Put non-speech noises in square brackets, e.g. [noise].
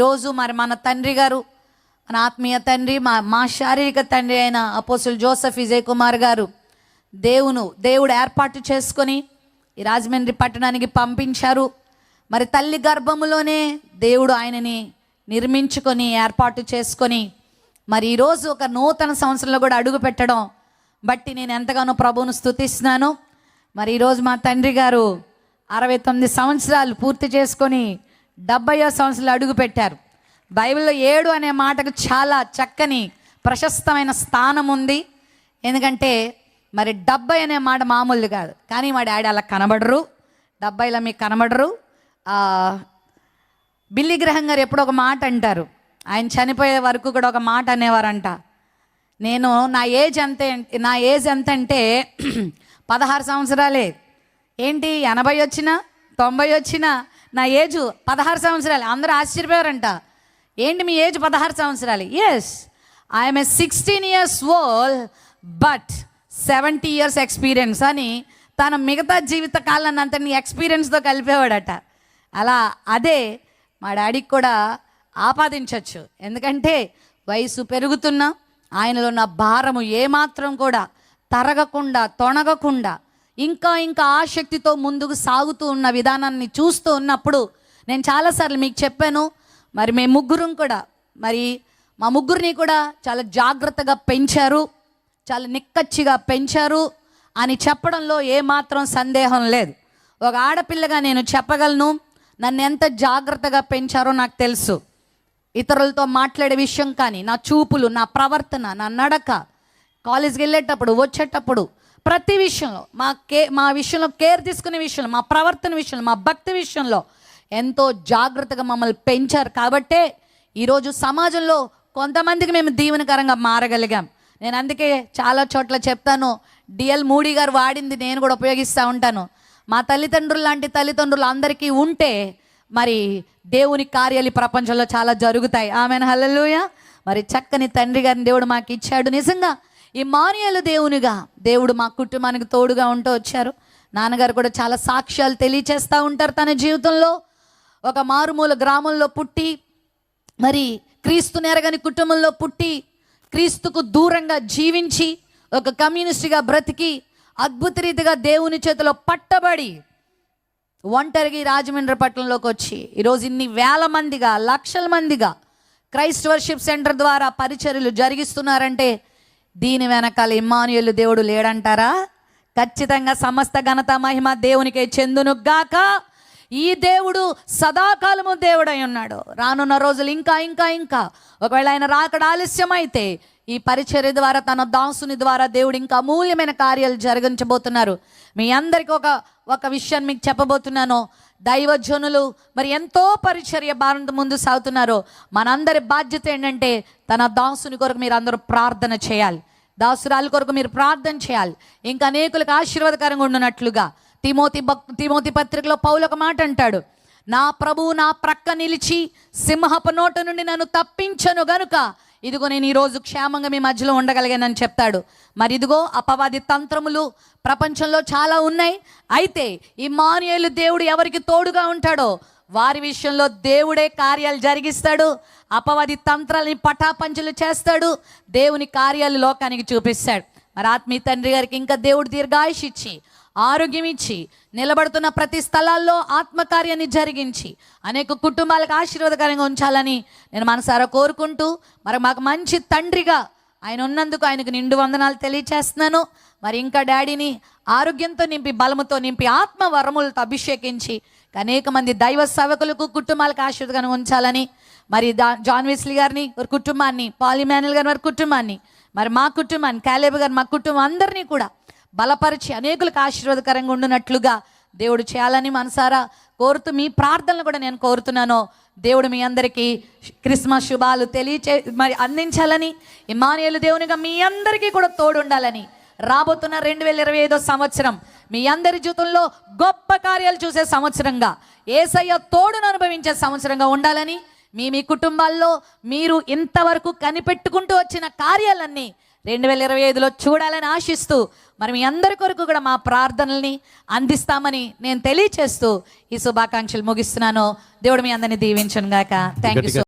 ఈరోజు మరి మన తండ్రి గారు మన ఆత్మీయ తండ్రి మా మా శారీరక తండ్రి అయిన అపోసులు జోసఫ్ విజయ్ కుమార్ గారు దేవును దేవుడు ఏర్పాటు చేసుకొని ఈ రాజమండ్రి పట్టణానికి పంపించారు. మరి తల్లి గర్భములోనే దేవుడు ఆయనని నిర్మించుకొని ఏర్పాటు చేసుకొని మరి ఈరోజు ఒక నూతన సంవత్సరంలో కూడా అడుగు పెట్టడం బట్టి నేను ఎంతగానో ప్రభువును స్తుతిస్తున్నాను. మరి ఈరోజు మా తండ్రి గారు అరవై తొమ్మిది సంవత్సరాలు పూర్తి చేసుకొని డెబ్బయో సంవత్సరాలు అడుగు పెట్టారు. బైబిల్లో ఏడు అనే మాటకు చాలా చక్కని ప్రశస్తమైన స్థానం ఉంది. ఎందుకంటే మరి డెబ్బై అనే మాట మామూలు కాదు. కానీ మా డాడీ అలా కనబడరు. డెబ్బైలో మీకు కనబడరు. బిల్లి గ్రహం గారు ఎప్పుడు ఒక మాట అంటారు. ఆయన చనిపోయే వరకు కూడా ఒక మాట అనేవారంట. నేను నా ఏజ్ ఎంత నా ఏజ్ ఎంత అంటే [clears throat] పదహారు సంవత్సరాలే. ఏంటి? ఎనభై వచ్చినా? తొంభై వచ్చినా? నా ఏజ్ పదహారు సంవత్సరాలు. అందరూ ఆశ్చర్యపోయారంట. ఏంటి మీ ఏజ్ పదహారు సంవత్సరాలు? Yes I'm a sixteen years old but seventy years experience అని తన మిగతా జీవిత కాలాన్ని అంతని ఎక్స్పీరియన్స్తో కలిపేవాడట. అలా అదే మా డాడీకి కూడా ఆపాదించవచ్చు ఎందుకంటే వయసు పెరుగుతున్నా ఆయనలో ఉన్న భారము ఏమాత్రం కూడా తరగకుండా తొణగకుండా ఇంకా ఇంకా ఆసక్తితో ముందుకు సాగుతూ ఉన్న విధానాన్ని చూస్తూ ఉన్నప్పుడు నేను చాలాసార్లు మీకు చెప్పాను మరి మేము ముగ్గురం కూడా మరి మా ముగ్గురిని కూడా చాలా జాగ్రత్తగా పెంచారు చాలా నిక్కచ్చిగా పెంచారు అని చెప్పడంలో ఏమాత్రం సందేహం లేదు. ఒక ఆడపిల్లగా నేను చెప్పగలను నన్ను ఎంత జాగ్రత్తగా పెంచారో నాకు తెలుసు. ఇతరులతో మాట్లాడే విషయం కానీ నా చూపులు నా ప్రవర్తన నా నడక కాలేజ్కి వెళ్ళేటప్పుడు వచ్చేటప్పుడు ప్రతి విషయంలో మా కే మా విషయంలో కేర్ తీసుకునే విషయంలో మా ప్రవర్తన విషయంలో మా భక్తి విషయంలో ఎంతో జాగ్రత్తగా మమ్మల్ని పెంచారు. కాబట్టే ఈరోజు సమాజంలో కొంతమందికి మేము దీవెనకరంగా మారగలిగాం. నేను అందుకే చాలా చోట్ల చెప్తాను డిఎల్ మూడీ గారు వాడింది నేను కూడా ఉపయోగిస్తూ ఉంటాను. మా తల్లిదండ్రులు లాంటి తల్లిదండ్రులు అందరికీ ఉంటే మరి దేవుని కార్యాలు ప్రపంచంలో చాలా జరుగుతాయి. ఆమెను. హల్లెలూయ. మరి చక్కని తండ్రి గారిని దేవుడు మాకు ఇచ్చాడు నిజంగా ఈ మానియలు దేవునిగా. దేవుడు మా కుటుంబానికి తోడుగా ఉంటూ వచ్చారు. నాన్నగారు కూడా చాలా సాక్ష్యాలు తెలియచేస్తూ ఉంటారు తన జీవితంలో. ఒక మారుమూల గ్రామంలో పుట్టి మరి క్రీస్తు నెరగని కుటుంబంలో పుట్టి క్రీస్తుకు దూరంగా జీవించి ఒక కమ్యూనిస్ట్గా బ్రతికి అద్భుత రీతిగా దేవుని చేతిలో పట్టబడి ఒంటరిగి రాజమండ్రి పట్టణంలోకి వచ్చి ఈరోజు ఇన్ని వేల మందిగా లక్షల మందిగా క్రైస్ట్ వర్షిప్ సెంటర్ ద్వారా పరిచర్యలు జరిగిస్తున్నారంటే దీని వెనకాల ఇమ్మానుయులు దేవుడు లేడంటారా? ఖచ్చితంగా సమస్త ఘనత మహిమ దేవునికే చెందును గాక ఈ దేవుడు సదాకాలము దేవుడై ఉన్నాడు. రానున్న రోజులు ఇంకా ఇంకా ఇంకా. ఒకవేళ ఆయన రాకడ ఆలస్యమైతే ఈ పరిచర్య ద్వారా తన దాసుని ద్వారా దేవుడు ఇంకా అమూల్యమైన కార్యాలు జరిగించబోతున్నారు. మీ అందరికీ ఒక ఒక విషయాన్ని మీకు చెప్పబోతున్నాను. దైవజనులు మరి ఎంతో పరిచర్య భారత ముందు సాగుతున్నారు. మనందరి బాధ్యత ఏంటంటే తన దాసుని కొరకు మీరు అందరూ ప్రార్థన చేయాలి. దాసురాలు కొరకు మీరు ప్రార్థన చేయాలి. ఇంకా అనేకులకు ఆశీర్వాదకరంగా ఉండునట్లుగా. తిమోతి భక్ తిమోతి పత్రికలో పౌలు ఒక మాట అంటాడు. నా ప్రభువు నా ప్రక్క నిలిచి సింహపు నోట నుండి నన్ను తప్పించను గనుక ఇదిగో నేను ఈరోజు క్షేమంగా మీ మధ్యలో ఉండగలిగానని చెప్తాడు. మరి ఇదిగో అపవాది తంత్రములు ప్రపంచంలో చాలా ఉన్నాయి. అయితే ఈ మాన్యులు దేవుడు ఎవరికి తోడుగా ఉంటాడో వారి విషయంలో దేవుడే కార్యాలు జరిగిస్తాడు. అపవాది తంత్రాలని పటాపంచలు చేస్తాడు. దేవుని కార్యాలు లోకానికి చూపిస్తాడు. మరి ఆత్మీయ తండ్రి గారికి ఇంకా దేవుడు దీర్ఘాయుషిచ్చి ఆరోగ్యం ఇచ్చి నిలబడుతున్న ప్రతి స్థలాల్లో ఆత్మకార్యాన్ని జరిగించి అనేక కుటుంబాలకు ఆశీర్వాదకరంగా ఉంచాలని నేను మనసారా కోరుకుంటూ మరి మాకు మంచి తండ్రిగా ఆయన ఉన్నందుకు ఆయనకు నిండు వందనాలు తెలియచేస్తున్నాను. మరి ఇంకా డాడీని ఆరోగ్యంతో నింపి బలముతో నింపి ఆత్మ వరములతో అభిషేకించి అనేక మంది దైవ సేవకులకు కుటుంబాలకు ఆశీర్వాదకరంగా ఉంచాలని మరి దా జాన్ వెస్లీ గారిని వారి కుటుంబాన్ని పాలిమానుల్ గారి వారి కుటుంబాన్ని మరి మా కుటుంబాన్ని కాలేబ్ గారు మా కుటుంబం అందరినీ కూడా బలపరిచి అనేకులకు ఆశీర్వాదకరంగా ఉండునట్లుగా దేవుడు చేయాలని మనసారా కోరుతూ మీ ప్రార్థనలు కూడా నేను కోరుతున్నాను. దేవుడు మీ అందరికీ క్రిస్మస్ శుభాలు తెలియచే మరి అందించాలని ఇమానియలు దేవునిగా మీ అందరికీ కూడా తోడు ఉండాలని రాబోతున్న రెండు వేల ఇరవై ఐదో సంవత్సరం మీ అందరి జీవితంలో గొప్ప కార్యాలు చూసే సంవత్సరంగా ఏసయ్య తోడును అనుభవించే సంవత్సరంగా ఉండాలని మీ మీ కుటుంబాల్లో మీరు ఇంతవరకు కనిపెట్టుకుంటూ వచ్చిన కార్యాలన్నీ రెండు వేల ఇరవై ఐదులో చూడాలని ఆశిస్తూ మరి మీ అందరి కొరకు కూడా మా ప్రార్థనల్ని అందిస్తామని నేను తెలియచేస్తూ ఈ శుభాకాంక్షలు ముగిస్తున్నాను. దేవుడు మీ అందరిని దీవించను గాక థ్యాంక్ యూ